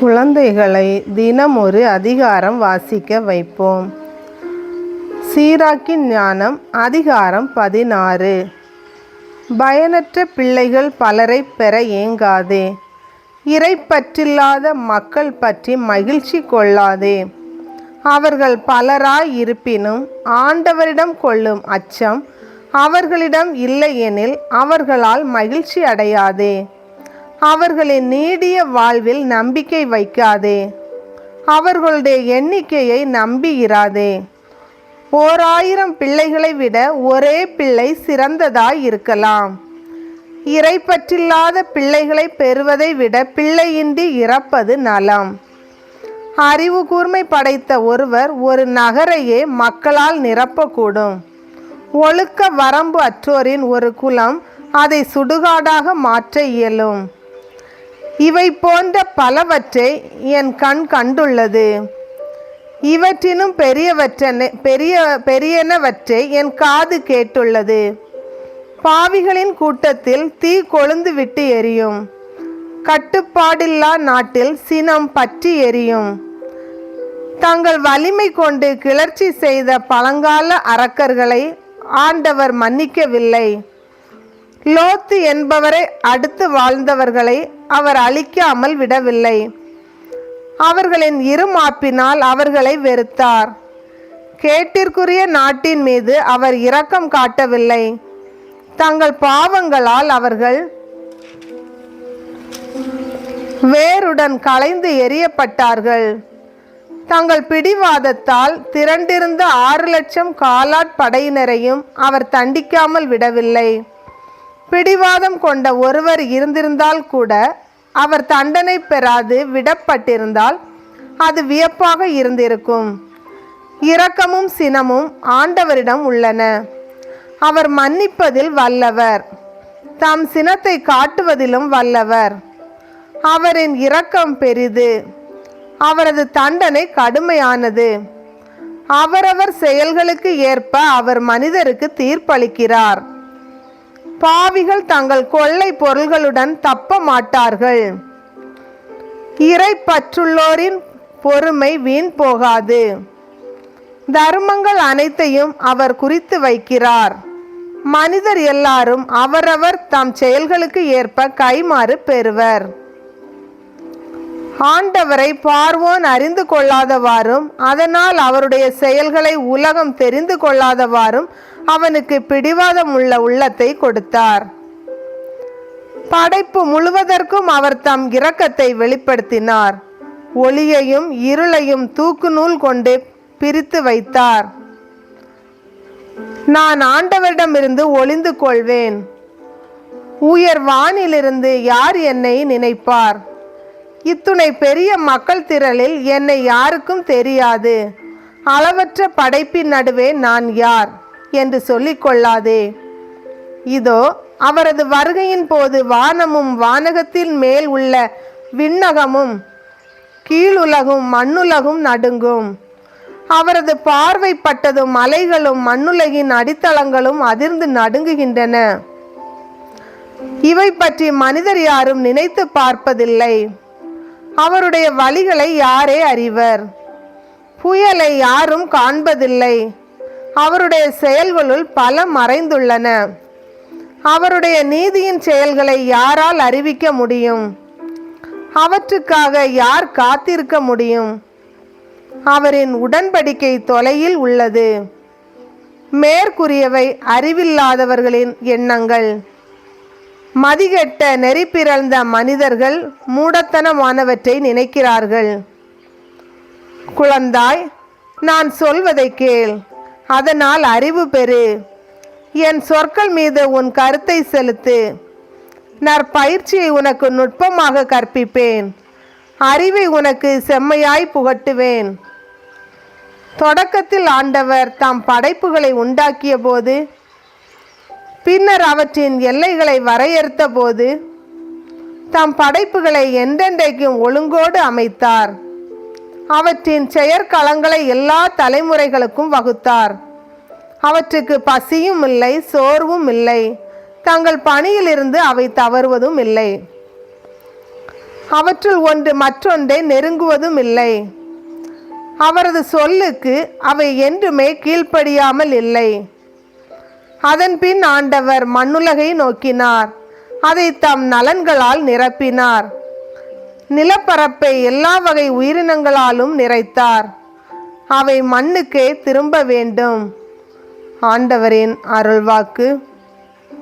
குழந்தைகளை தினம் ஒரு அதிகாரம் வாசிக்க வைப்போம். சீராக்கின் ஞானம் அதிகாரம் பதினாறு. பயனற்ற பிள்ளைகள் பலரை பெற ஏங்காதே. இறைப்பற்றில்லாத மக்கள் பற்றி மகிழ்ச்சி கொள்ளாதே. அவர்கள் பலராய் இருப்பினும் ஆண்டவரிடம் கொள்ளும் அச்சம் அவர்களிடம் இல்லையெனில் அவர்களால் மகிழ்ச்சி அடையாதே. அவர்களின் நீடிய வாழ்வில் நம்பிக்கை வைக்காதே. அவர்களுடைய எண்ணிக்கையை நம்பியிராதே. ஓர் ஆயிரம் பிள்ளைகளை விட ஒரே பிள்ளை சிறந்ததாய் இருக்கலாம். இறைப்பற்றில்லாத பிள்ளைகளை பெறுவதை விட பிள்ளையின்றி இறப்பது நலம். அறிவு கூர்மை படைத்த ஒருவர் ஒரு நகரையே மக்களால் நிரப்பக்கூடும். ஒழுக்க வரம்பு அற்றோரின் ஒரு குலம் அதை சுடுகாடாக மாற்ற இயலும். இவை போன்ற பலவற்றை என் கண் கண்டுள்ளது. இவற்றினும் பெரியவற்றனை பெரிய பெரியனவற்றை என் காது கேட்டுள்ளது. பாவிகளின் கூட்டத்தில் தீ கொழுந்து விட்டு எரியும். கட்டுப்பாடில்லா நாட்டில் சினம் பற்றி எரியும். தங்கள் வலிமை கொண்டு கிளர்ச்சி செய்த பழங்கால அரக்கர்களை ஆண்டவர் மன்னிக்கவில்லை. லோத்து என்பவரை அடுத்து வாழ்ந்தவர்களை அவர் அழிக்காமல் விடவில்லை. அவர்களின் இருமாப்பினால் அவர்களை வெறுத்தார். கேட்டிற்குரிய நாட்டின் மீது அவர் இரக்கம் காட்டவில்லை. தங்கள் பாவங்களால் அவர்கள் வேருடன் கலைந்து எரியப்பட்டார்கள் தங்கள் பிடிவாதத்தால் திரண்டிருந்த ஆறு லட்சம் காலாட் படையினரையும் அவர் தண்டிக்காமல் விடவில்லை. பிடிவாதம் கொண்ட ஒருவர் இருந்திருந்தால் கூட அவர் தண்டனை பெறாது விடப்பட்டிருந்தால் அது வியப்பாக இருந்திருக்கும். இரக்கமும் சினமும் ஆண்டவரிடம் உள்ளன. அவர் மன்னிப்பதில் வல்லவர். தாம் சினத்தை காட்டுவதிலும் வல்லவர். அவரின் இரக்கம் பெரிது. அவரது தண்டனை கடுமையானது. அவரவர் செயல்களுக்கு ஏற்ப அவர் மனிதருக்கு தீர்ப்பளிக்கிறார். பாவிகள் தங்கள் கொள்ளை பொருள்களுடன் தப்ப மாட்டார்கள் இறை பற்றுள்ளோரின் பொறுமை வீண் போகாது. தர்மங்கள் அனைத்தையும் அவர் குறித்து வைக்கிறார். மனிதர் எல்லாரும் அவரவர் தம் செயல்களுக்கு ஏற்ப கைமாறு பெறுவர். ஆண்டவரை பார்வோன் அறிந்து கொள்ளாதவாறும் அதனால் அவருடைய செயல்களை உலகம் தெரிந்து கொள்ளாதவாறும் அவனுக்கு பிடிவாதம் உள்ள உள்ளத்தை கொடுத்தார். படைப்பு முழுவதற்கும் அவர் தம் இரக்கத்தை வெளிப்படுத்தினார். ஒளியையும் இருளையும் தூக்கு நூல் கொண்டு பிரித்து வைத்தார். நான் ஆண்டவரிடமிருந்து ஒளிந்து கொள்வேன். உயர் வானிலிருந்து யார் என்னை நினைப்பார்? இத்துணை பெரிய மக்கள் திரளில் என்னை யாருக்கும் தெரியாது. அளவற்ற படைப்பின் நடுவே நான் யார்? என்று சொல்லிக் கொள்ளாதே இதோ அவரது வருகையின் போது வானமும் வானகத்தின் மேல் உள்ள விண்ணகமும் கீழுலகும் மண்ணுலகும் நடுங்கும். அவரது பார்வைப்பட்டதும் மலைகளும் மண்ணுலகின் அடித்தளங்களும் அதிர்ந்து நடுங்குகின்றன. இவை பற்றி மனிதர் யாரும் நினைத்து பார்ப்பதில்லை. அவருடைய வழிகளை யாரே அறிவர். புயலை யாரும் காண்பதில்லை. அவருடைய செயல்களுள் பல மறைந்துள்ளன. அவருடைய நீதியின் செயல்களை யாரால் அறிவிக்க முடியும்? அவற்றுக்காக யார் காத்திருக்க முடியும்? அவரின் உடன்படிக்கை தொலையில் உள்ளது. மேற்கூறியவை அறிவில்லாதவர்களின் எண்ணங்கள். மதிகெட்ட நெறி மனிதர்கள் மூடத்தனமானவற்றை நினைக்கிறார்கள். குழந்தாய் நான் சொல்வதை கேள். அதனால் அறிவு பெறு. என் சொற்கள் மீது உன் கருத்தை செலுத்து. நற்பயிற்சியை உனக்கு நுட்பமாக கற்பிப்பேன். அறிவை உனக்கு செம்மையாய் புகட்டுவேன். தொடக்கத்தில் ஆண்டவர் தாம் படைப்புகளை உண்டாக்கிய போது பின்னர் அவற்றின் எல்லைகளை வரையறுத்த போது தாம் படைப்புகளை என்றென்றைக்கும் ஒழுங்கோடு அமைத்தார். அவற்றின் செயற்களங்களை எல்லா தலைமுறைகளுக்கும் வகுத்தார். அவற்றுக்கு பசியும் இல்லை சோர்வும் இல்லை. தங்கள் பணியிலிருந்து அவை தவறுவதும் இல்லை. அவற்றுள் ஒன்று மற்றொன்றை நெருங்குவதும் இல்லை. அவரது சொல்லுக்கு அவை என்றுமே கீழ்ப்படியாமல் இல்லை. அதன்பின் ஆண்டவர் மண்ணுலகை நோக்கினார். அதை தம் நலன்களால் நிரப்பினார். நிலப்பரப்பை எல்லா வகை உயிரினங்களாலும் நிறைத்தார். அவை மண்ணுக்கே திரும்ப வேண்டும். ஆண்டவரின் அருள்வாக்கு.